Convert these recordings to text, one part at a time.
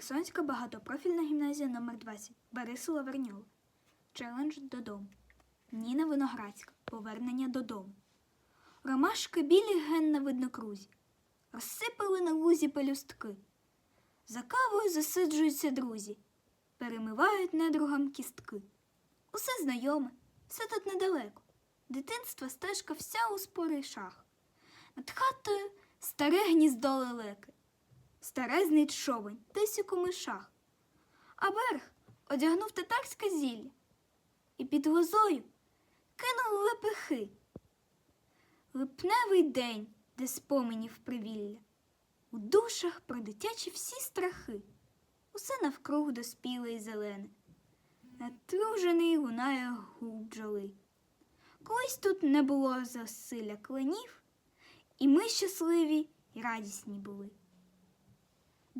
Херсонська багатопрофільна гімназія номер 20 Борисова Верньова. Челендж додому. Ніна Виноградська. Повернення додому. Ромашки білі ген на виднокрузі. Розсипали на лузі пелюстки. За кавою засиджуються друзі. Перемивають недругам кістки. Усе знайоме, все тут недалеко. Дитинства стежка вся у спорий шах. Над хатою старе гніздо лелеки, старезний човень, десь у комишах. А берег одягнув татарське зілля і під лозою кинув лепехи. Липневий день, де споменів привілля, у душах про дитячі всі страхи, усе навкруг доспіле й зелене. Натружений лунає гул бджоли. Колись тут не було засилля кленів, і ми щасливі й радісні були.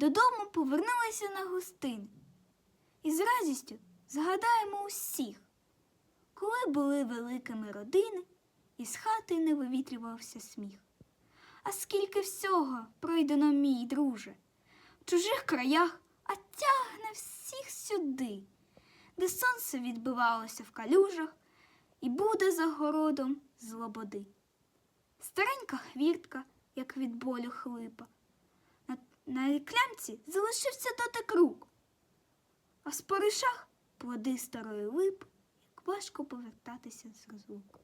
Додому повернулися на гостини, і з радістю згадаємо усіх, коли були великими родини, і з хати не вивітрювався сміх. А скільки всього пройдено, мій друже, в чужих краях, а тягне всіх сюди, де сонце відбивалося в калюжах, і буде за городом з лободи. Старенька хвіртка, як від болю хлипа. На, клямці залишився дотик рук, а споришах плоди старої лип, як важко повертатися з розлуку.